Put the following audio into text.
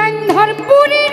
আন্ধারপুরের